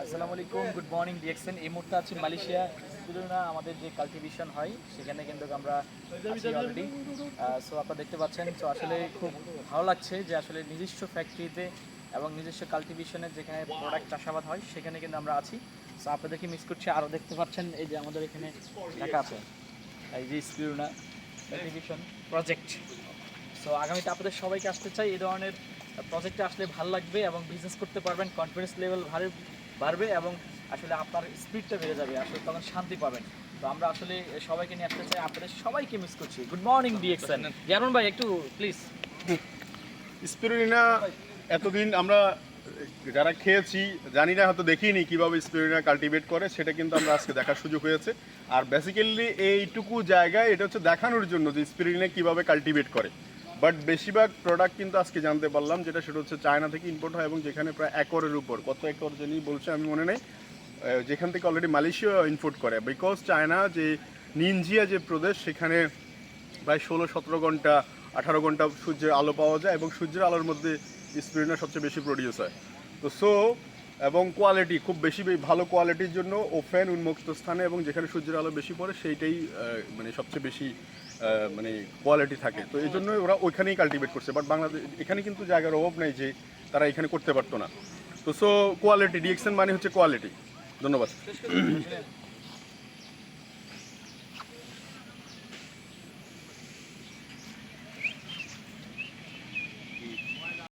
আসসালামু আলাইকুম good morning DXN এই মুহূর্তে আছি মালয়েশিয়া। না আমাদের যে কাল্টিভেশন হয়, সেখানে কিন্তু আমরা অলরেডি সো আপনারা দেখতে পাচ্ছেন তো আসলে খুব ভালো লাগছে যে আসলে নিজস্ব ফ্যাক্টরিতে এবং নিজস্ব কাল্টিভেশনের যেখানে প্রোডাক্ট চাষাবাদ হয়, সেখানে কিন্তু আমরা আছি। সো আপনাদেরকে মিস করছি। আরও দেখতে পাচ্ছেন, এই যে আমাদের এখানে লেখা আছে। এই যে স্পিরুনা কাল্টিভেশন প্রজেক্ট সো আগামীতে আপনাদের সবাইকে আসতে চাই। এই ধরনের প্রজেক্টে আসলে ভালো লাগবে এবং বিজনেস করতে পারবেন কনফিডেন্স লেভেল ভারে বাড়বে এবং আসলে আপনার স্পিডটা বেড়ে যাবে আসলে তখন শান্তি পাবেন। তো আমরা আসলে সবাইকে নিয়ে আসতে চাই আপনাদের সবাইকে মিস করছি। গুড মর্নিং ডিএক্সএন জানুন ভাই একটু প্লিজ স্পিরুলিনা এতদিন আমরা যারা খেয়েছি জানি না হয়তো দেখিনি কীভাবে স্পিরুলিনা কাল্টিভেট করে সেটা কিন্তু আমরা আজকে দেখার সুযোগ হয়েছে। আর বেসিক্যালি এইটুকু জায়গায় এটা হচ্ছে দেখানোর জন্য যে স্পিরুলিনা কীভাবে কাল্টিভেট করে। বাট বেশিরভাগ প্রোডাক্ট কিন্তু আজকে জানতে পারলাম, যেটা সেটা হচ্ছে চায়না থেকে ইম্পোর্ট হয় এবং যেখানে প্রায় একরের উপর। কত একর জানি বলছে, আমি মনে নেই। যেখান থেকে অলরেডি মালয়েশিয়া ইম্পোর্ট করে। বিকজ চায়না যে নিনজিয়া যে প্রদেশ, সেখানে প্রায় ষোলো, সতেরো ঘণ্টা, আঠারো ঘণ্টা সূর্যের আলো পাওয়া যায় এবং সূর্যের আলোর মধ্যে স্প্রিনা সবচেয়ে বেশি প্রডিউস হয়। তো সো এবং কোয়ালিটি খুব বেশি ভালো কোয়ালিটির জন্য ও ওপেন উন্মুক্ত স্থানে এবং যেখানে সূর্যের আলো বেশি পড়ে সেইটাই মানে সবচেয়ে বেশি মানে কোয়ালিটি থাকে। তো এই জন্যই ওরা ওইখানেই কাল্টিভেট করছে। বাট বাংলাদেশ এখানে কিন্তু জায়গার অভাব নেই যে তারা এখানে করতে পারতো না। তো সো কোয়ালিটি ডিএক্সএন মানে হচ্ছে কোয়ালিটি ধন্যবাদ।